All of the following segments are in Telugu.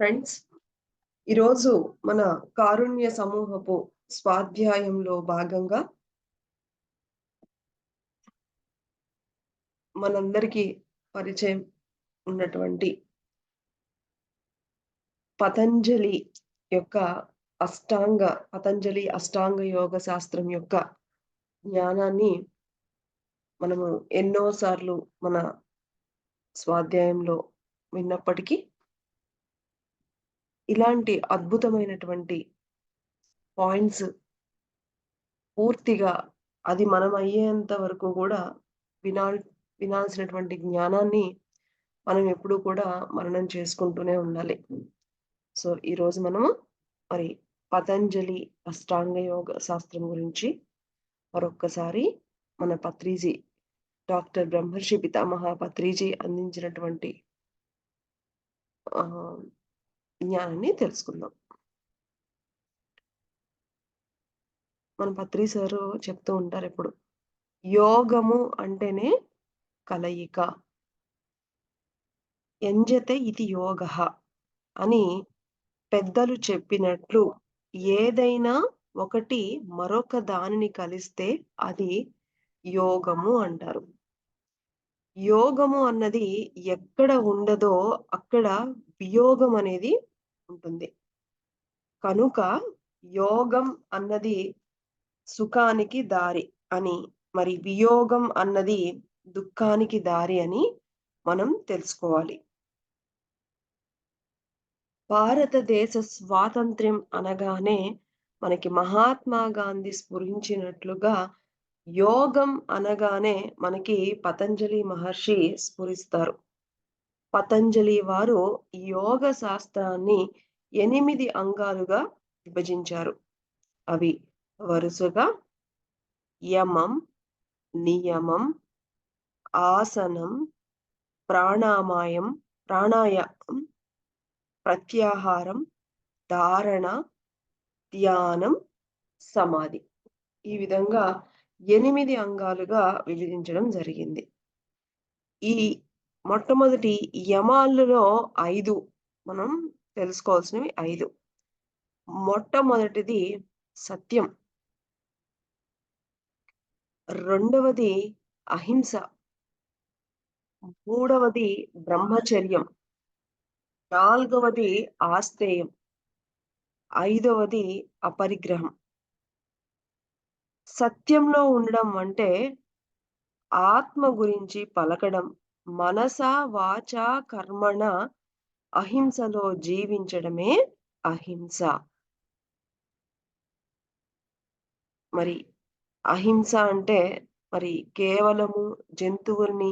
ఫ్రెండ్స్ ఈరోజు మన కారుణ్య సమూహపు స్వాధ్యాయంలో భాగంగా మనందరికీ పరిచయం ఉన్నటువంటి పతంజలి యొక్క అష్టాంగ పతంజలి అష్టాంగ యోగ శాస్త్రం యొక్క జ్ఞానాన్ని మనము ఎన్నోసార్లు మన స్వాధ్యాయంలో విన్నప్పటికీ ఇలాంటి అద్భుతమైనటువంటి పాయింట్స్ పూర్తిగా అది మనం అయ్యేంత వరకు కూడా వినాల్ వినాల్సినటువంటి జ్ఞానాన్ని మనం ఎప్పుడూ కూడా మననం చేసుకుంటూనే ఉండాలి. సో ఈరోజు మనము మరి పతంజలి అష్టాంగ యోగ శాస్త్రం గురించి మరొక్కసారి మన పత్రిజీ డాక్టర్ బ్రహ్మర్షి పితామహ పత్రిజీ అందించినటువంటి జ్ఞానాన్ని తెలుసుకుందాం. మన పత్రి సారు చెప్తూ ఉంటారు ఇప్పుడు యోగము అంటేనే కలయిక. ఎంజతే ఇది యోగ అని పెద్దలు చెప్పినట్లు ఏదైనా ఒకటి మరొక దానిని కలిస్తే అది యోగము అంటారు. యోగము అన్నది ఎక్కడ ఉండదో అక్కడ వియోగం అనేది ఉంటుంది. కనుక యోగం అన్నది సుఖానికి దారి అని మరి వియోగం అన్నది దుఃఖానికి దారి అని మనం తెలుసుకోవాలి. భారతదేశ స్వాతంత్ర్యం అనగానే మనకి మహాత్మా గాంధీ స్ఫురించినట్లుగా యోగం అనగానే మనకి పతంజలి మహర్షి స్ఫురిస్తారు. పతంజలి వారు యోగ శాస్త్రాన్ని ఎనిమిది అంగాలుగా విభజించారు. అవి వరుసగా యమం నియమం ఆసనం ప్రాణామాయం ప్రాణాయామం ప్రత్యాహారం ధారణ ధ్యానం సమాధి. ఈ విధంగా ఎనిమిది అంగాలుగా విభజించడం జరిగింది. ఈ మొట్టమొదటి యమాలలో ఐదు మనం తెలుసుకోవాల్సినవి ఐదు. మొట్టమొదటిది సత్యం. రెండవది అహింస. మూడవది బ్రహ్మచర్యం. నాలుగవది ఆస్తేయం ఐదవది అపరిగ్రహం. సత్యంలో ఉండడం అంటే ఆత్మ గురించి పలకడం మనస వాచ కర్మణ అహింసలో జీవించడమే అహింస. మరి అహింస అంటే మరి కేవలము జంతువుల్ని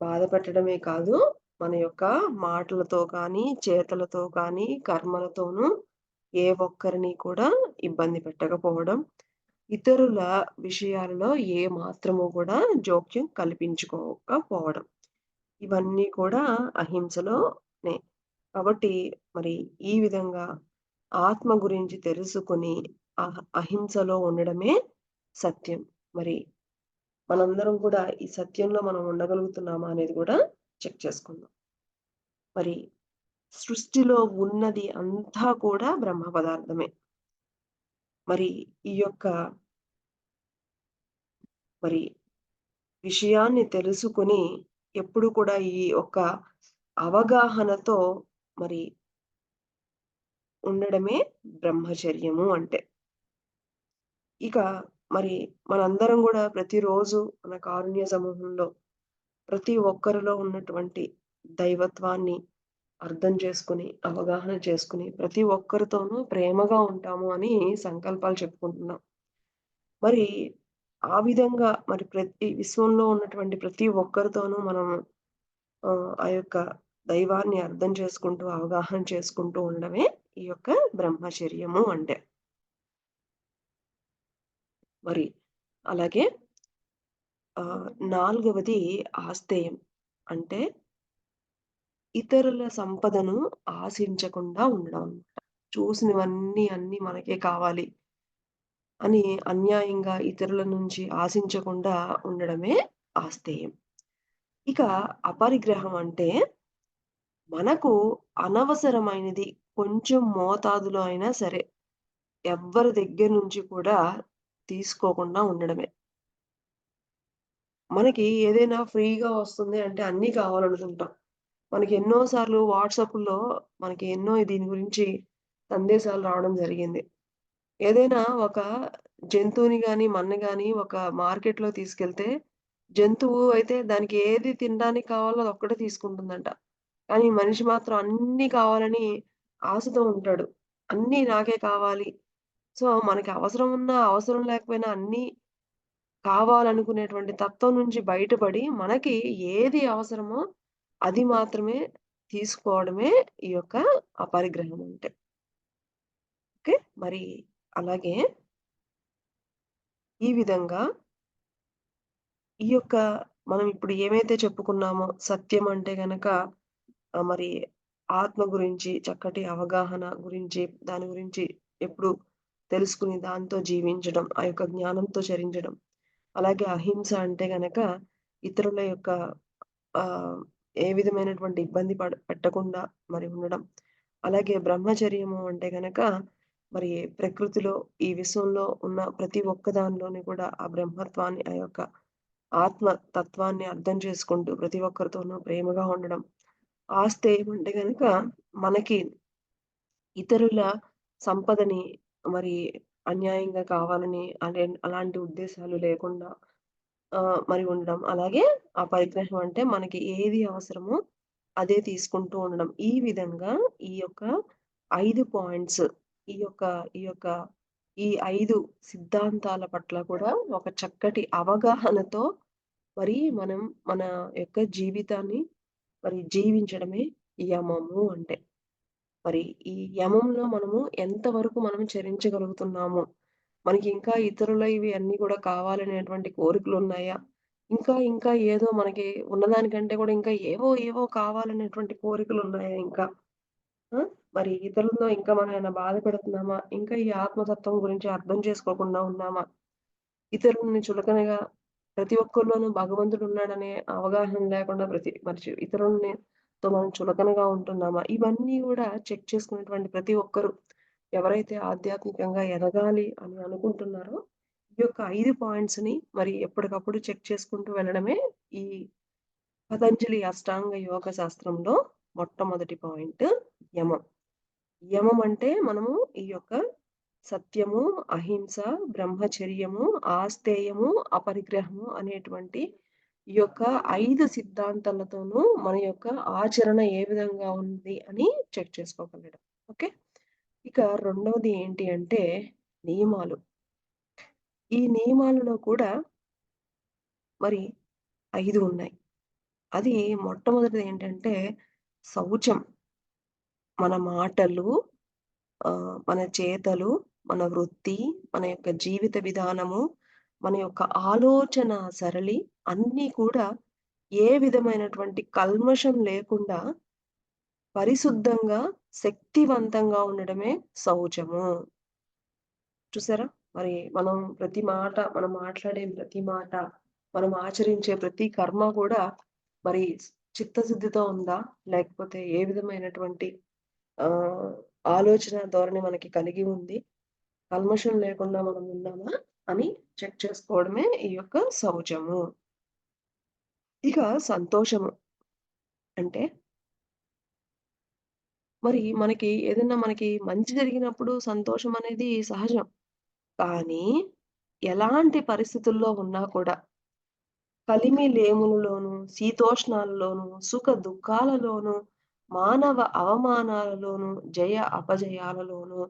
బాధపెట్టడమే కాదు మన యొక్క మాటలతో కానీ చేతలతో కానీ కర్మలతోనూ ఏ ఒక్కరిని కూడా ఇబ్బంది పెట్టకపోవడం ఇతరుల విషయాలలో ఏ మాత్రము కూడా జోక్యం కల్పించుకోకపోవడం. ఇవన్నీ కూడా అహింసలోనే. కాబట్టి మరి ఈ విధంగా ఆత్మ గురించి తెలుసుకుని అహింసలో ఉండడమే సత్యం. మరి మనందరం కూడా ఈ సత్యంలో మనం ఉండగలుగుతున్నామా అనేది కూడా చెక్ చేసుకుందాం. మరి సృష్టిలో ఉన్నది అంతా కూడా బ్రహ్మ పదార్థమే. మరి ఈ యొక్క మరి విషయాన్ని తెలుసుకుని ఎప్పుడు కూడా ఈ యొక్క అవగాహనతో మరి ఉండడమే బ్రహ్మచర్యము అంటే. ఇక మరి మనందరం కూడా ప్రతిరోజు మన కారుణ్య సమూహంలో ప్రతి ఒక్కరిలో ఉన్నటువంటి దైవత్వాన్ని అర్థం చేసుకుని అవగాహన చేసుకుని ప్రతి ఒక్కరితోనూ ప్రేమగా ఉంటాము అని సంకల్పాలు చెప్పుకుంటున్నాం. మరి ఆ విధంగా మరి ప్రతి విశ్వంలో ఉన్నటువంటి ప్రతి ఒక్కరితోనూ మనం ఆ యొక్క దైవాన్ని అర్థం చేసుకుంటూ అవగాహన చేసుకుంటూ ఉండడమే ఈ యొక్క బ్రహ్మచర్యము అంటే. మరి అలాగే ఆ నాలుగవది ఆస్తేయం అంటే ఇతరుల సంపదను ఆశించకుండా ఉండడం అనమాట చూసినవన్నీ అన్ని మనకే కావాలి అని అన్యాయంగా ఇతరుల నుంచి ఆశించకుండా ఉండడమే ఆస్తేయం ఇక అపరిగ్రహం అంటే మనకు అనవసరమైనది కొంచెం మోతాదులో అయినా సరే, ఎవ్వరి దగ్గర నుంచి కూడా తీసుకోకుండా ఉండడమే. మనకి ఏదైనా ఫ్రీగా వస్తుంది అంటే అన్నీ కావాలనుకుంటాం. మనకి ఎన్నో సార్లు వాట్సాప్‌లో మనకి ఎన్నో దీని గురించి సందేశాలు రావడం జరిగింది. ఏదైనా ఒక జంతువుని కానీ మన్ని కానీ ఒక మార్కెట్‌లో తీసుకెళ్తే, జంతువు అయితే దానికి ఏది తినడానికి కావాలో అది ఒక్కటే తీసుకుంటుందంట. కానీ మనిషి మాత్రం అన్నీ కావాలని ఆశతో ఉంటాడు. అన్నీ నాకే కావాలి. సో, మనకి అవసరం ఉన్నా, అవసరం లేకపోయినా అన్నీ కావాలనుకునేటువంటి తత్వం నుంచి బయటపడి, మనకి ఏది అవసరమో అది మాత్రమే తీసుకోవడమే ఈ యొక్క అపరిగ్రహం అంటే. ఓకే. మరి అలాగే ఈ విధంగా ఈ యొక్క మనం ఇప్పుడు ఏమైతే చెప్పుకున్నామో సత్యం అంటే గనక మరి ఆత్మ గురించి చక్కటి అవగాహన గురించి, దాని గురించి ఎప్పుడు తెలుసుకుని దాంతో జీవించడం, ఆ యొక్క జ్ఞానంతో చరించడం. అలాగే అహింస అంటే గనక ఇతరుల యొక్క ఆ ఏ విధమైనటువంటి ఇబ్బంది పడ పెట్టకుండా మరి ఉండడం. అలాగే బ్రహ్మచర్యము అంటే గనక మరి ప్రకృతిలో, ఈ విశ్వంలో ఉన్న ప్రతి ఒక్క దానిలోని కూడా ఆ బ్రహ్మత్వాన్ని, ఆ యొక్క ఆత్మ తత్వాన్ని అర్థం చేసుకుంటూ ప్రతి ఒక్కరితోనూ ప్రేమగా ఉండడం. ఆస్తి ఏమంటే గనక మనకి ఇతరుల సంపదని మరి అన్యాయంగా కావాలని అలే అలాంటి ఉద్దేశాలు లేకుండా మరి ఉండడం. అలాగే ఆ పరిగ్రహం అంటే మనకి ఏది అవసరమో అదే తీసుకుంటూ ఉండడం. ఈ విధంగా ఈ యొక్క ఐదు పాయింట్స్ ఈ యొక్క ఈ యొక్క ఈ ఐదు సిద్ధాంతాల పట్ల కూడా ఒక చక్కటి అవగాహనతో మరి మనం మన యొక్క జీవితాన్ని మరి జీవించడమే యమము అంటే. మరి ఈ యమంలో మనము ఎంతవరకు మనం చరించగలుగుతున్నాము? మనకి ఇంకా ఇతరులు ఇవి అన్ని కూడా కావాలనేటువంటి కోరికలు ఉన్నాయా ఇంకా ఇంకా ఏదో మనకి ఉన్నదానికంటే కూడా ఇంకా ఏవో ఏవో కావాలనేటువంటి కోరికలు ఉన్నాయా ఇంకా? మరి ఇతరులతో ఇంకా మనం ఏమైనా బాధ పెడుతున్నామా? ఇంకా ఈ ఆత్మతత్వం గురించి అర్థం చేసుకోకుండా ఉన్నామా? ఇతరులని చులకనగా ప్రతి ఒక్కరిలోనూ భగవంతుడున్నాడనే అవగాహన లేకుండా ప్రతి మరి ఇతరులని తో మనం చులకనగా ఉంటున్నామా? ఇవన్నీ కూడా చెక్ చేసుకునేటువంటి ప్రతి ఒక్కరు ఎవరైతే ఆధ్యాత్మికంగా ఎదగాలి అని అనుకుంటున్నారో, ఈ యొక్క 5 పాయింట్స్‌ని మరి ఎప్పటికప్పుడు చెక్ చేసుకుంటూ వెళ్ళడమే ఈ పతంజలి అష్టాంగ యోగ శాస్త్రంలో మొట్టమొదటి పాయింట్ యమం. యమం అంటే మనము ఈ యొక్క సత్యము, అహింస, బ్రహ్మచర్యము, ఆస్తేయము, అపరిగ్రహము అనేటువంటి ఈ యొక్క ఐదు సిద్ధాంతాలతోనూ మన యొక్క ఆచరణ ఏ విధంగా ఉంది అని చెక్ చేసుకోగలడం ఓకే. ఇక రెండవది ఏంటి అంటే నియమాలు. ఈ నియమాలలో కూడా మరి ఐదు ఉన్నాయి. అది మొట్టమొదటిది ఏంటంటే శౌచం. మన మాటలు మన చేతలు, మన వృత్తి, మన యొక్క జీవిత విధానము, మన యొక్క ఆలోచన సరళి అన్నీ కూడా ఏ విధమైనటువంటి కల్మషం లేకుండా పరిశుద్ధంగా, శక్తివంతంగా ఉండడమే శౌచము. చూసారా? మరి మనం ప్రతి మాట, మనం మాట్లాడే ప్రతి మాట, మనం ఆచరించే ప్రతి కర్మ కూడా మరి చిత్తశుద్ధితో ఉందా? లేకపోతే ఏ విధమైనటువంటి ఆ ఆలోచన ధోరణి మనకి కలిగి ఉంది? కల్మషం లేకుండా మనం ఉన్నామా? అని చెక్ చేసుకోవడమే ఈ యొక్క శౌచము. ఇక సంతోషము అంటే మరి మనకి ఏదైనా మనకి మంచి జరిగినప్పుడు సంతోషం అనేది సహజం. కానీ ఎలాంటి పరిస్థితుల్లో ఉన్నా కూడా కలిమి లేములలోను, శీతోష్ణాలలోను, సుఖ దుఃఖాలలోను, మానవ అవమానాలలోను, జయ అపజయాలలోను,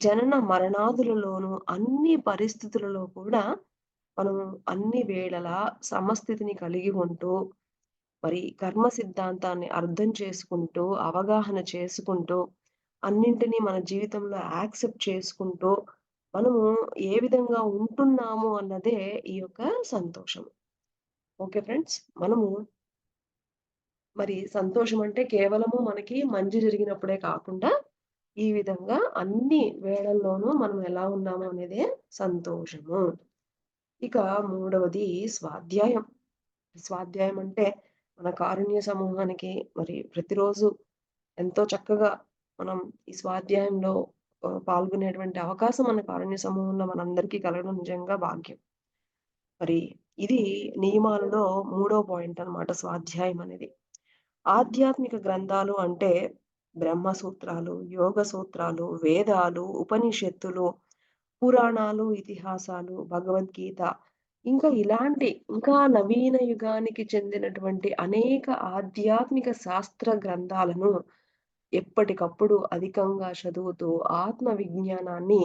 జనన మరణాదులలోను అన్ని పరిస్థితులలో కూడా మనం అన్ని వేళలా సమస్థితిని కలిగి ఉంటూ, మరి కర్మ సిద్ధాంతాన్ని అర్థం చేసుకుంటూ, అవగాహన చేసుకుంటూ, అన్నింటిని మన జీవితంలో యాక్సెప్ట్ చేసుకుంటూ, మనము ఏ విధంగా ఉంటున్నాము అన్నదే ఈ యొక్క సంతోషం. Okay friends. మనము మరి సంతోషం అంటే కేవలము మనకి మంచి జరిగినప్పుడే కాకుండా, ఈ విధంగా అన్ని వేళల్లోనూ మనం ఎలా ఉన్నాము అనేదే సంతోషము. ఇక మూడవది స్వాధ్యాయం. స్వాధ్యాయం అంటే మన కారుణ్య సమూహానికి మరి ప్రతిరోజు ఎంతో చక్కగా మనం ఈ స్వాధ్యాయంలో పాల్గొనేటువంటి అవకాశం మన కారుణ్య సమూహంలో మనందరికీ కలగడం నిజంగా భాగ్యం. మరి ఇది నియమాలలో మూడో పాయింట్ అనమాట స్వాధ్యాయం అనేది. ఆధ్యాత్మిక గ్రంథాలు అంటే బ్రహ్మ సూత్రాలు, యోగ సూత్రాలు, వేదాలు, ఉపనిషత్తులు, పురాణాలు, ఇతిహాసాలు, భగవద్గీత ఇంకా ఇలాంటి ఇంకా నవీన యుగానికి చెందినటువంటి అనేక ఆధ్యాత్మిక శాస్త్ర గ్రంథాలను ఎప్పటికప్పుడు అధికంగా చదువుతూ ఆత్మ విజ్ఞానాన్ని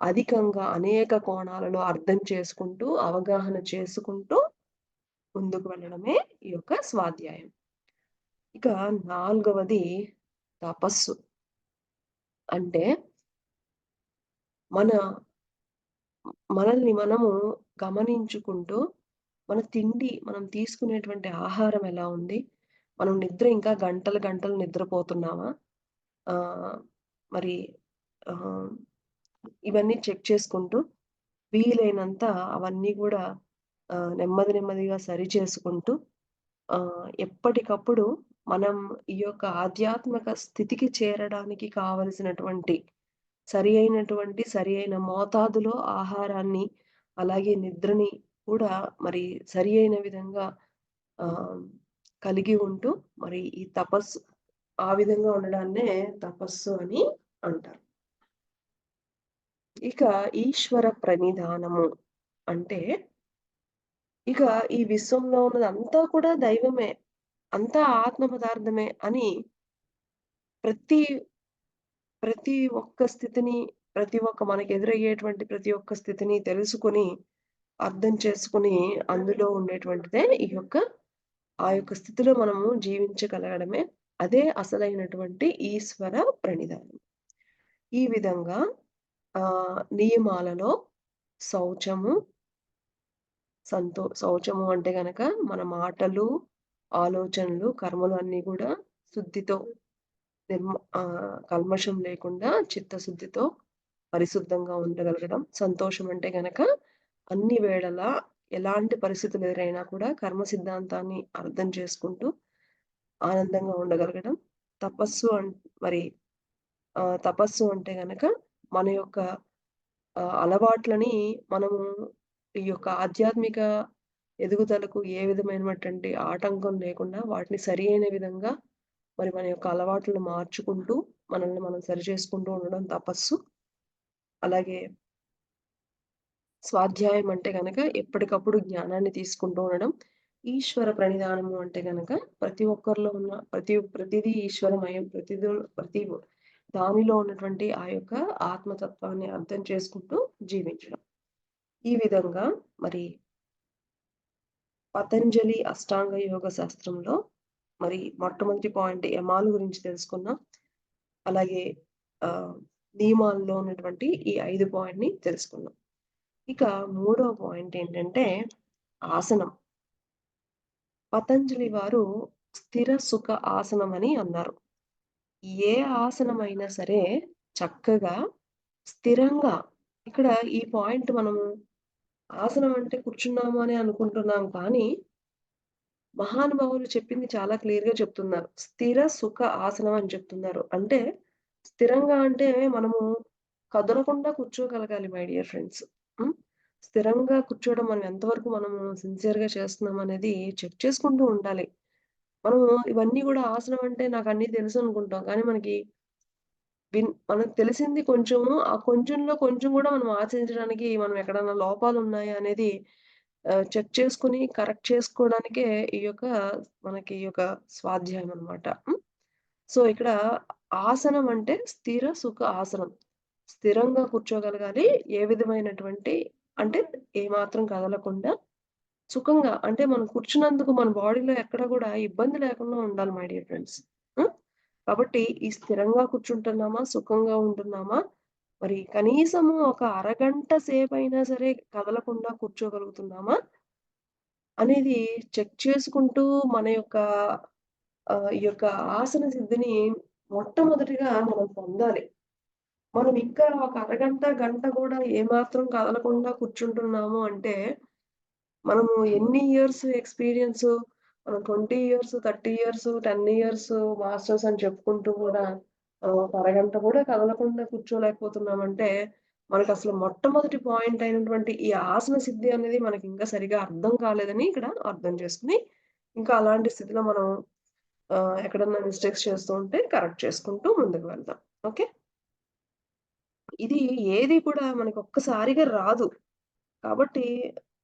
అధికంగా అనేక కోణాలలో అర్థం చేసుకుంటూ, అవగాహన చేసుకుంటూ ముందుకు వెళ్ళడమే ఈ యొక్క స్వాధ్యాయం. ఇక నాలుగవది తపస్సు. అంటే మన మనల్ని మనము గమనించుకుంటూ, మన తిండి మనం తీసుకునేటువంటి ఆహారం ఎలా ఉంది? మనం నిద్ర ఇంకా గంటలు, గంటలు నిద్రపోతున్నామా? మరి ఇవన్నీ చెక్ చేసుకుంటూ, వీలైనంత అవన్నీ కూడా నెమ్మది నెమ్మదిగా సరి చేసుకుంటూ ఎప్పటికప్పుడు మనం ఈ యొక్క ఆధ్యాత్మిక స్థితికి చేరడానికి కావలసినటువంటి సరి అయినటువంటి, సరి అయిన మోతాదులో ఆహారాన్ని, అలాగే నిద్రని కూడా మరి సరి అయిన విధంగా కలిగి ఉంటూ మరి ఈ తపస్సు ఆ విధంగా ఉండడాన్నే తపస్సు అని అంటారు. ఇక ఈశ్వర ప్రణిధానము అంటే ఇక ఈ విశ్వంలో ఉన్నదంతా కూడా దైవమే. అంతా ఆత్మ పదార్థమే అని ప్రతి ప్రతి ఒక్క స్థితిని, ప్రతి ఒక్క మనకెదురయ్యేటువంటి ప్రతి ఒక్క స్థితిని తెలుసుకొని, అర్థం చేసుకుని అందులో ఉండేటువంటిదే ఈ యొక్క ఆ యొక్క స్థితిలో మనము జీవించగలగడమే అదే అసలైనటువంటి ఈశ్వర ప్రణిధానం. ఈ విధంగా ఆ నియమాలలో శౌచము సంతో శౌచము అంటే గనక మన మాటలు, ఆలోచనలు, కర్మలు అన్నీ కూడా శుద్ధితో నిర్మ కల్మషం లేకుండా చిత్తశుద్ధితో పరిశుద్ధంగా ఉండగలగడం. సంతోషం అంటే గనక అన్ని వేళలా ఎలాంటి పరిస్థితులు ఎదురైనా కూడా కర్మ సిద్ధాంతాన్ని అర్థం చేసుకుంటూ ఆనందంగా ఉండగలగడం. తపస్సు మరి తపస్సు అంటే గనక మన యొక్క అలవాట్లని మనము ఈ యొక్క ఆధ్యాత్మిక ఎదుగుదలకు ఏ విధమైనటువంటి ఆటంకం లేకుండా వాటిని సరి అయిన విధంగా మరి మన యొక్క అలవాట్లను మార్చుకుంటూ, మనల్ని మనం సరి చేసుకుంటూ ఉండడం తపస్సు. అలాగే స్వాధ్యాయం అంటే గనక ఎప్పటికప్పుడు జ్ఞానాన్ని తీసుకుంటూ ఉండడం. ఈశ్వర ప్రణిధానము అంటే గనక ప్రతి ఒక్కరిలో ఉన్న ప్రతి ప్రతిదీ ఈశ్వరమయం. ప్రతిదో ప్రతి దానిలో ఉన్నటువంటి ఆ యొక్క ఆత్మతత్వాన్ని అర్థం చేసుకుంటూ జీవించడం. ఈ విధంగా మరి పతంజలి అష్టాంగ యోగ శాస్త్రంలో మరి మొట్టమొదటి పాయింట్ యమాల గురించి తెలుసుకున్నాం. అలాగే నియమాల్లో ఉన్నటువంటి ఈ 5 పాయింట్‌ని తెలుసుకున్నాం. ఇక మూడో పాయింట్ ఏంటంటే ఆసనం. పతంజలి వారు స్థిర సుఖ ఆసనం అని అన్నారు. ఏ ఆసనమైనా సరే చక్కగా, స్థిరంగా ఇక్కడ ఈ పాయింట్ మనము ఆసనం అంటే కూర్చున్నాము అని అనుకుంటున్నాం కానీ మహానుభావులు చెప్పింది చాలా క్లియర్గా చెప్తున్నారు. స్థిర సుఖ ఆసనం అని చెప్తున్నారు. అంటే స్థిరంగా అంటే మనము కదలకుండా కూర్చోగలగాలి మై డియర్ ఫ్రెండ్స్. స్థిరంగా కూర్చోవడం మనం ఎంతవరకు మనము సిన్సియర్‌గా చేస్తున్నాం అనేది చెక్ చేసుకుంటూ ఉండాలి. మనము ఇవన్నీ కూడా ఆసనం అంటే నాకు అన్ని తెలుసు అనుకుంటాం. కానీ మనకి విన్ మనకు తెలిసింది కొంచెము. ఆ కొంచెంలో కొంచెం కూడా మనం ఆచరించడానికి మనం ఎక్కడన్నా లోపాలు ఉన్నాయా అనేది చెక్ చేసుకొని కరెక్ట్ చేసుకోవడానికే ఈ యొక్క మనకి ఈ యొక్క స్వాధ్యాయం అన్నమాట. సో, ఇక్కడ ఆసనం అంటే స్థిర సుఖ ఆసనం. స్థిరంగా కూర్చోగలగాలి. ఏ విధమైనటువంటి అంటే ఏమాత్రం కదలకుండా సుఖంగా అంటే మనం కూర్చున్నందుకు మన బాడీలో ఎక్కడ కూడా ఇబ్బంది లేకుండా ఉండాలి మై డియర్ ఫ్రెండ్స్. కాబట్టి ఈ స్థిరంగా కూర్చుంటున్నామా? సుఖంగా ఉంటున్నామా? మరి కనీసము ఒక అరగంట సేపైనా సరే కదలకుండా కూర్చోగలుగుతున్నామా? అనేది చెక్ చేసుకుంటూ మన యొక్క ఈ యొక్క ఆసన సిద్ధిని మొట్టమొదటిగా మనం పొందాలి. మనం ఇంకా ఒక అరగంట, గంట కూడా ఏమాత్రం కదలకుండా కూర్చుంటున్నాము అంటే, మనము ఎన్ని ఇయర్స్ ఎక్స్పీరియన్స్ మనం 20 ఇయర్స్, 30 ఇయర్స్, 10 ఇయర్స్ మాస్టర్స్ అని చెప్పుకుంటూ కూడా ఒక అరగంట కూడా కదలకుండా కూర్చోలేకపోతున్నామంటే, అసలు మొట్టమొదటి పాయింట్ అయినటువంటి ఈ ఆసన సిద్ధి అనేది మనకి ఇంకా సరిగ్గా అర్థం కాలేదని ఇక్కడ అర్థం చేసుకుని ఇంకా అలాంటి స్థితిలో మనం ఎక్కడన్నా మిస్టేక్స్ చేస్తూ ఉంటే కరెక్ట్ చేసుకుంటూ ముందుకు వెళ్దాం. ఓకే. ఇది ఏది కూడా మనకి ఒక్కసారిగా రాదు. కాబట్టి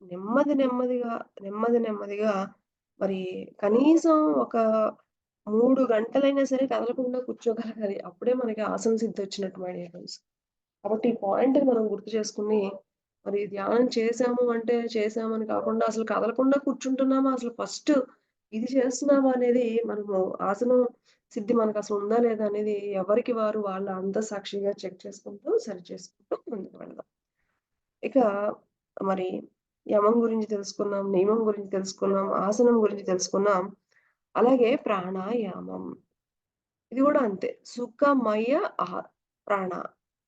నెమ్మది నెమ్మదిగా, నెమ్మది నెమ్మదిగా మరి కనీసం ఒక మూడు గంటలైనా సరే కదలకుండా కూర్చోగలగాలి. అప్పుడే మనకి ఆసన సిద్ధొచ్చినట్టు మై డియర్ ఫ్రెండ్స్. కాబట్టి ఈ పాయింట్ మనం గుర్తు చేసుకుని మరి ధ్యానం చేసాము అంటే చేసామని కాకుండా అసలు కదలకుండా కూర్చుంటున్నామా, అసలు ఫస్ట్ ఇది చేస్తున్నామా అనేది మనము ఆసనం సిద్ధి మనకు అసలు ఉందా లేదా అనేది ఎవరికి వారు వాళ్ళ అంత సాక్షిగా చెక్ చేసుకుంటూ, సరి చేసుకుంటూ ముందుకు వెళ్దాం. ఇక మరి యమం గురించి తెలుసుకున్నాం, నియమం గురించి తెలుసుకున్నాం, ఆసనం గురించి తెలుసుకున్నాం. అలాగే ప్రాణాయామం. ఇది కూడా అంతే. సుఖమయ ఆహ ప్రాణ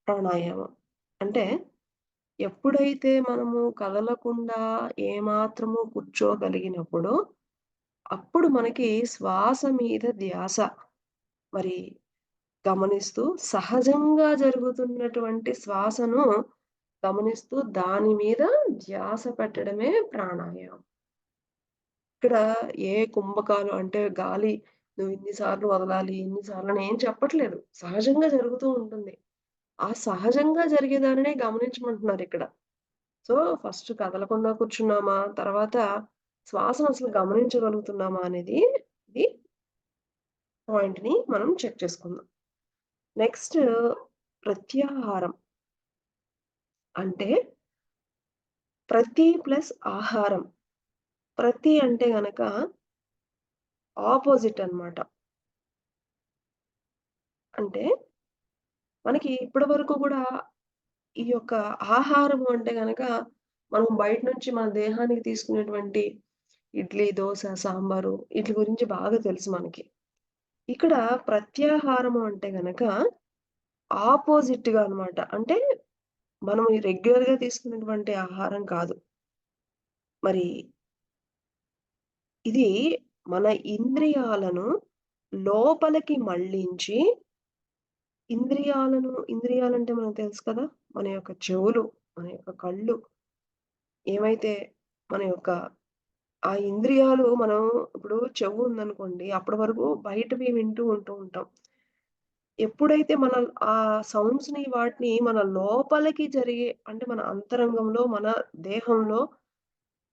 ప్రాణాయామం. అంటే ఎప్పుడైతే మనము కదలకుండా ఏమాత్రము కూర్చోగలిగినప్పుడు, అప్పుడు మనకి శ్వాస మీద ధ్యాస మరి గమనిస్తూ సహజంగా జరుగుతున్నటువంటి శ్వాసను గమనిస్తూ దాని మీద ధ్యాస పెట్టడమే ప్రాణాయామం. ఇక్కడ ఏ కుంభకాలు అంటే గాలి నువ్వు ఇన్నిసార్లు వదలాలి, ఇన్నిసార్లు అని ఏం చెప్పట్లేదు. సహజంగా జరుగుతూ ఉంటుంది. ఆ సహజంగా జరిగేదానినే గమనించమంటున్నారిక్కడ. సో, ఫస్ట్ కదలకుండా కూర్చున్నామా, తర్వాత శ్వాసను అసలు గమనించగలుగుతున్నామా అనేది ఇది పాయింట్‌ని మనం చెక్ చేసుకుందాం. నెక్స్ట్ ప్రత్యాహారం. అంటే ప్రతి ప్లస్ ఆహారం. ప్రతి అంటే గనక ఆపోజిట్ అన్నమాట. అంటే మనకి ఇప్పటి వరకు కూడా ఈ యొక్క ఆహారము అంటే గనక మనం బయట నుంచి మన దేహానికి తీసుకునేటువంటి ఇడ్లీ, దోశ సాంబారు వీటి గురించి బాగా తెలుసు మనకి. ఇక్కడ ప్రత్యాహారము అంటే గనక ఆపోజిట్‌గా అనమాట అంటే మనం రెగ్యులర్‌గా తీసుకునేటువంటి ఆహారం కాదు. మరి ఇది మన ఇంద్రియాలను లోపలికి మళ్ళించి ఇంద్రియాలను ఇంద్రియాలంటే మనకు తెలుసు కదా! మన యొక్క చెవులు, మన యొక్క కళ్ళు ఏమైతే మన యొక్క ఆ ఇంద్రియాలు మనం ఇప్పుడు చెవు ఉందనుకోండి, అప్పటి వరకు బయటవి వింటూ ఉంటూ ఉంటాం. ఎప్పుడైతే మన ఆ సౌండ్స్‌ని వాటిని మన లోపలికి జరిగే అంటే మన అంతరంగంలో, మన దేహంలో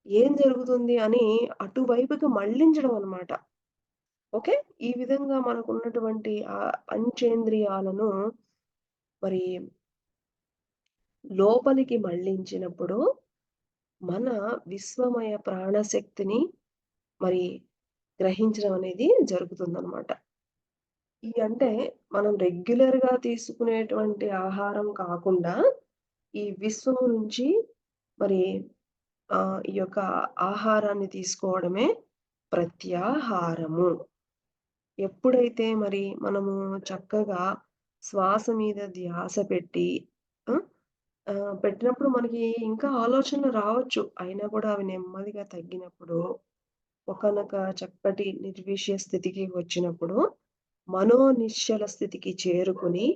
ఏం జరుగుతుంది అని అటువైపుకి మళ్ళించడం అనమాట ఓకే. ఈ విధంగా మనకున్నటువంటి ఆ పంచేంద్రియాలను మరి లోపలికి మళ్ళించినప్పుడు మన విశ్వమయ ప్రాణశక్తిని మరి గ్రహించడం అనేది జరుగుతుందనమాట. ఈ అంటే మనం రెగ్యులర్‌గా తీసుకునేటువంటి ఆహారం కాకుండా, ఈ విశ్వం నుంచి మరి ఈ యొక్క ఆహారాన్ని తీసుకోవడమే ప్రత్యాహారము. ఎప్పుడైతే మరి మనము చక్కగా శ్వాస మీద ధ్యాస పెట్టి పెట్టినప్పుడు మనకి ఇంకా ఆలోచనలు రావచ్చు. అయినా కూడా అవి నెమ్మదిగా తగ్గినప్పుడు, ఒకనొక చక్కటి నిర్విషయ స్థితికి వచ్చినప్పుడు, మనో నిశ్చల స్థితికి చేరుకొని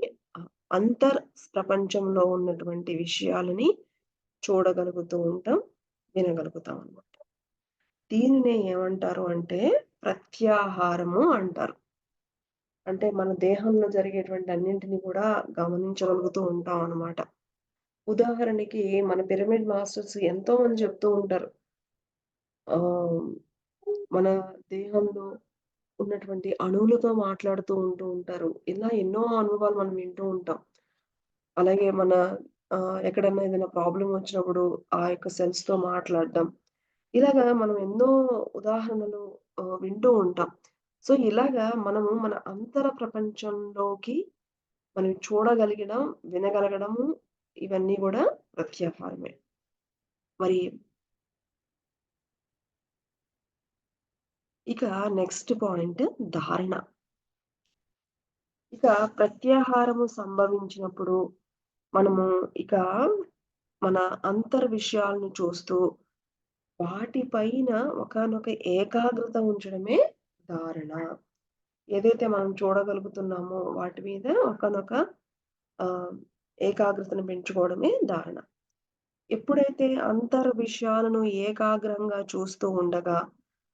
అంతర్ ప్రపంచంలో ఉన్నటువంటి విషయాలని చూడగలుగుతూ ఉంటాం, వినగలుగుతాం అనమాట దీనినే ఏమంటారు అంటే ప్రత్యాహారము అంటారు. అంటే మన దేహంలో జరిగేటువంటి అన్నింటిని కూడా గమనించగలుగుతూ ఉంటాం అన్నమాట. ఉదాహరణకి మన పిరమిడ్ మాస్టర్స్ ఎంతో మంది చెప్తూ ఉంటారు. మన దేహంలో ఉన్నటువంటి అణువులతో మాట్లాడుతూ ఉంటూ ఉంటారు. ఇలా ఎన్నో అనుభవాలు మనం వింటూ ఉంటాం. అలాగే మన ఎక్కడైనా ఎక్కడన్నా ఏదైనా ప్రాబ్లమ్ వచ్చినప్పుడు ఆ యొక్క సెల్స్‌తో మాట్లాడడం. ఇలాగా మనం ఎన్నో ఉదాహరణలు వింటూ ఉంటాం. సో, ఇలాగా మనము మన అంతర ప్రపంచంలోకి మనం చూడగలిగడం, వినగలగడము ఇవన్నీ కూడా ప్రత్యాహారమే. మరి ఇక నెక్స్ట్ పాయింట్ ధారణ. ఇక ప్రత్యాహారము సంభవించినప్పుడు మనము ఇక మన అంతర్ విషయాలను చూస్తూ వాటిపైన ఒకనొక ఒకానొక ఏకాగ్రత ఉంచడమే ధారణ. ఏదైతే మనం చూడగలుగుతున్నామో వాటి మీద ఒకానొక ఏకాగ్రతను పెంచుకోవడమే ధారణ. ఎప్పుడైతే అంతర్ విషయాలను ఏకాగ్రంగా చూస్తూ ఉండగా,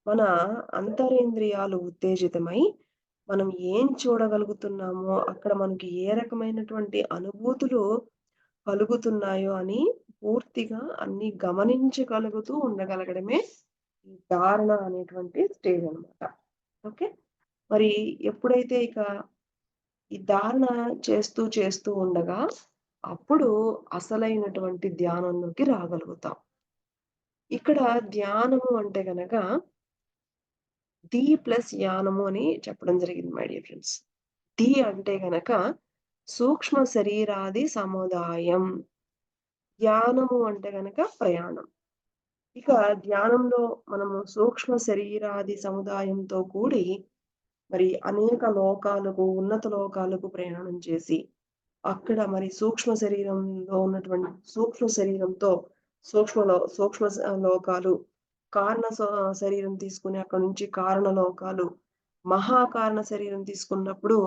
మన అంతరేంద్రియాలు ఉత్తేజితమై, మనం ఏం చూడగలుగుతున్నామో, అక్కడ మనకి ఏ రకమైనటువంటి అనుభూతులు కలుగుతున్నాయో అని పూర్తిగా అన్ని గమనించగలుగుతూ ఉండగలగడమే ఈ ధారణ అనేటువంటి స్టేజ్ అనమాట. ఓకే. మరి ఎప్పుడైతే ఇక ఈ ధారణ చేస్తూ, చేస్తూ ఉండగా అప్పుడు అసలైనటువంటి ధ్యానంలోకి రాగలుగుతాం. ఇక్కడ ధ్యానము అంటే గనక ది ప్లస్ యానము అని చెప్పడం జరిగింది మై డియర్ ఫ్రెండ్స్. ది అంటే గనక సూక్ష్మ శరీరాది సముదాయం. ధ్యానము అంటే గనక ప్రయాణం. ఇక ధ్యానంలో మనము సూక్ష్మ శరీరాది సముదాయంతో కూడి మరి అనేక లోకాలకు, ఉన్నత లోకాలకు ప్రయాణం చేసి, అక్కడ మరి సూక్ష్మ శరీరంలో ఉన్నటువంటి సూక్ష్మ శరీరంతో సూక్ష్మ సూక్ష్మ లోకాలు, కారణ స శరీరం తీసుకుని అక్కడి నుంచి కారణ లోకాలు, మహాకారణ శరీరం తీసుకున్నప్పుడు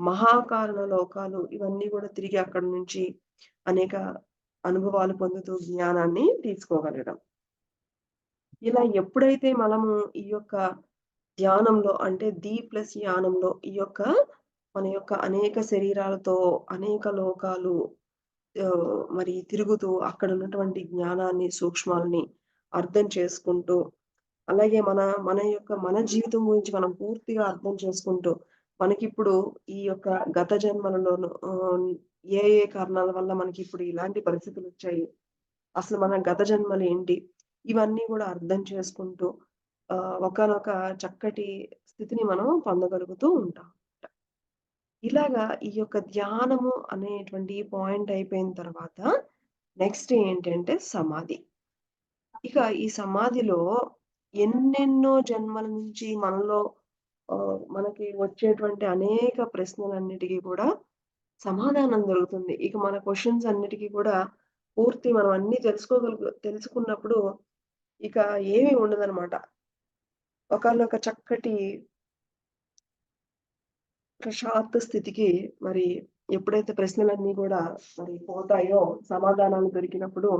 మహాకారణ లోకాలు ఇవన్నీ కూడా తిరిగి అక్కడి నుంచి అనేక అనుభవాలు పొందుతూ జ్ఞానాన్ని తీసుకోగలగడం. ఇలా ఎప్పుడైతే మనము ఈ యొక్క ధ్యానంలో అంటే ది ప్లస్ యానంలో ఈ యొక్క మన యొక్క అనేక శరీరాలతో అనేక లోకాలు మరి తిరుగుతూ అక్కడ ఉన్నటువంటి జ్ఞానాన్ని, సూక్ష్మాలని అర్థం చేసుకుంటూ, అలాగే మన మన యొక్క మన జీవితం గురించి మనం పూర్తిగా అర్థం చేసుకుంటూ, మనకిప్పుడు ఈ యొక్క గత జన్మలలోను ఏ ఏ కారణాల వల్ల మనకి ఇప్పుడు ఇలాంటి పరిస్థితులు వచ్చాయి అసలు మన గత జన్మలు ఏంటి ఇవన్నీ కూడా అర్థం చేసుకుంటూ ఒకనొక చక్కటి స్థితిని మనం పొందగలుగుతూ ఉంటాం. ఇలాగా ఈ యొక్క ధ్యానము అనేటువంటి పాయింట్ అయిపోయిన తర్వాత నెక్స్ట్ ఏంటంటే సమాధి. ఇక ఈ సమాధిలో ఎన్నెన్నో జన్మల నుంచి మనలో మనకి వచ్చేటువంటి అనేక ప్రశ్నలన్నిటికీ కూడా సమాధానం దొరుకుతుంది. ఇక మన క్వశ్చన్స్ అన్నిటికీ కూడా పూర్తి మనం అన్ని తెలుసుకోగలుగు తెలుసుకున్నప్పుడు ఇక ఏమీ ఉండదనమాట. ఒకానొక చక్కటి ప్రశాంత స్థితికి మరి ఎప్పుడైతే ప్రశ్నలన్నీ కూడా మరి పోతాయో, సమాధానాలు దొరికినప్పుడు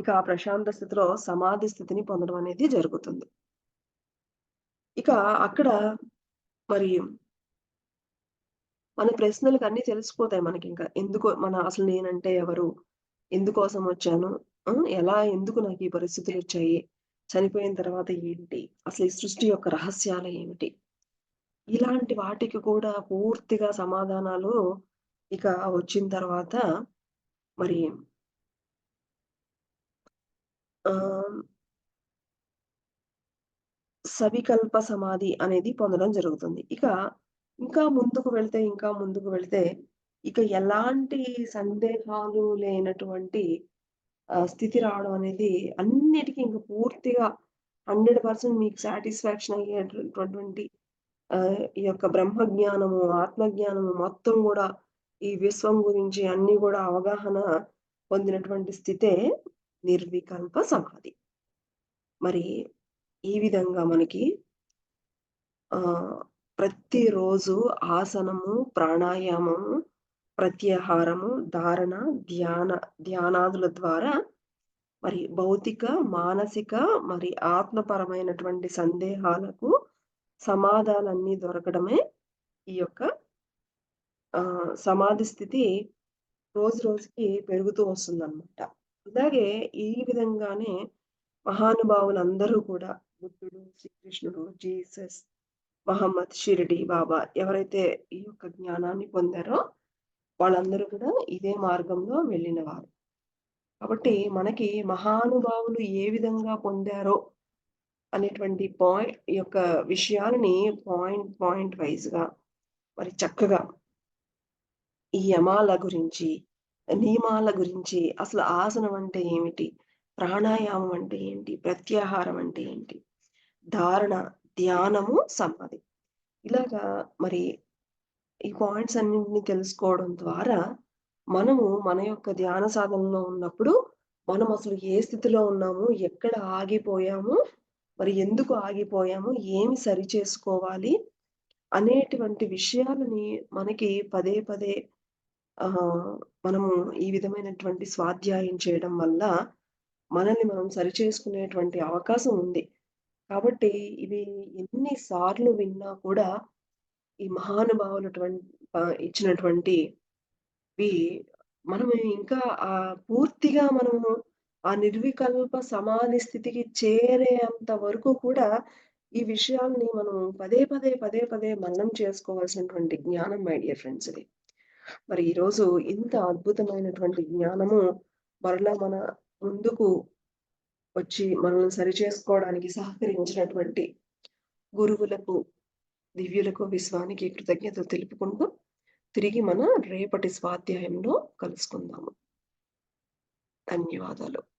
ఇక ఆ ప్రశాంత స్థితిలో సమాధి స్థితిని పొందడం అనేది జరుగుతుంది. ఇక అక్కడ మరి మన ప్రశ్నలకు అన్ని తెలిసిపోతాయి మనకి ఇంకా ఎందుకో మన అసలు నేనంటే ఎవరు? ఎందుకోసం వచ్చాను? ఎలా ఎందుకు నాకు ఈ పరిస్థితులు వచ్చాయి చనిపోయిన తర్వాత ఏంటి? అసలు ఈ సృష్టి యొక్క రహస్యాలు ఏమిటి? ఇలాంటి వాటికి కూడా పూర్తిగా సమాధానాలు ఇక వచ్చిన తర్వాత మరి సవికల్ప సమాధి అనేది పొందడం జరుగుతుంది. ఇక ఇంకా ముందుకు వెళ్తే, ఇంకా ముందుకు వెళితే ఇక ఎలాంటి సందేహాలు లేనటువంటి స్థితి రావడం అనేది అన్నిటికీ ఇంకా పూర్తిగా 100% మీకు సాటిస్ఫాక్షన్ అయ్యేటటువంటి ఈ యొక్క బ్రహ్మజ్ఞానము, ఆత్మజ్ఞానము మొత్తం కూడా ఈ విశ్వం గురించి అన్నీ కూడా అవగాహన పొందినటువంటి స్థితే నిర్వికల్ప సమాధి. మరి ఈ విధంగా మనకి ఆ ప్రతిరోజు ఆసనము, ప్రాణాయామము, ప్రత్యాహారము, ధారణ, ధ్యాన ధ్యానాదుల ద్వారా మరి భౌతిక, మానసిక మరి ఆత్మపరమైనటువంటి సందేహాలకు సమాధానాలన్నీ దొరకడమే ఈ యొక్క సమాధి స్థితి రోజు రోజుకి పెరుగుతూ వస్తుందన్నమాట అలాగే ఈ విధంగానే మహానుభావులందరూ కూడా బుద్ధుడు, శ్రీకృష్ణుడు, జీసస్, మహమ్మద్, షిరిడి బాబా ఎవరైతే ఈ యొక్క జ్ఞానాన్ని పొందారో వాళ్ళందరూ కూడా ఇదే మార్గంలో వెళ్ళినవారు. కాబట్టి మనకి మహానుభావులు ఏ విధంగా పొందారో అనేటువంటి పాయింట్ ఈ యొక్క విషయాలని పాయింట్, పాయింట్ వైస్‌గా మరి చక్కగా ఈ యమాల గురించి, నియమాల గురించి, అసలు ఆసనం అంటే ఏమిటి? ప్రాణాయామం అంటే ఏంటి? ప్రత్యాహారం అంటే ఏంటి? ధారణ, ధ్యానము, సమాధి. ఇలాగా మరి ఈ పాయింట్స్ అన్నింటినీ తెలుసుకోవడం ద్వారా మనము మన యొక్క ధ్యాన సాధనలో ఉన్నప్పుడు మనం అసలు ఏ స్థితిలో ఉన్నాము? ఎక్కడ ఆగిపోయాము? మరి ఎందుకు ఆగిపోయాము? ఏమి చేసుకోవాలి అనేటువంటి విషయాలని మనకి పదే పదే మనము ఈ విధమైనటువంటి స్వాధ్యాయం చేయడం వల్ల మనల్ని మనం సరిచేసుకునేటువంటి అవకాశం ఉంది. కాబట్టి ఇవి ఎన్నిసార్లు విన్నా కూడా ఈ మహానుభావులు ఇచ్చినటువంటి మనము ఇంకా ఆ పూర్తిగా మనము ఆ నిర్వికల్ప సమాధి స్థితికి చేరేంత వరకు కూడా ఈ విషయాల్ని మనం పదే, పదే, పదే, పదే మననం చేసుకోవాల్సినటువంటి జ్ఞానం మై డియర్ ఫ్రెండ్స్ ఇది. మరి ఈరోజు ఇంత అద్భుతమైనటువంటి జ్ఞానము మరలా మన ముందుకు వచ్చి మనల్ని సరిచేసుకోవడానికి సహకరించినటువంటి గురువులకు, దివ్యులకు, విశ్వానికి కృతజ్ఞతలు తెలుపుకుంటూ తిరిగి మన రేపటి స్వాధ్యాయంలో కలుసుకుందాము. ధన్యవాదాలు.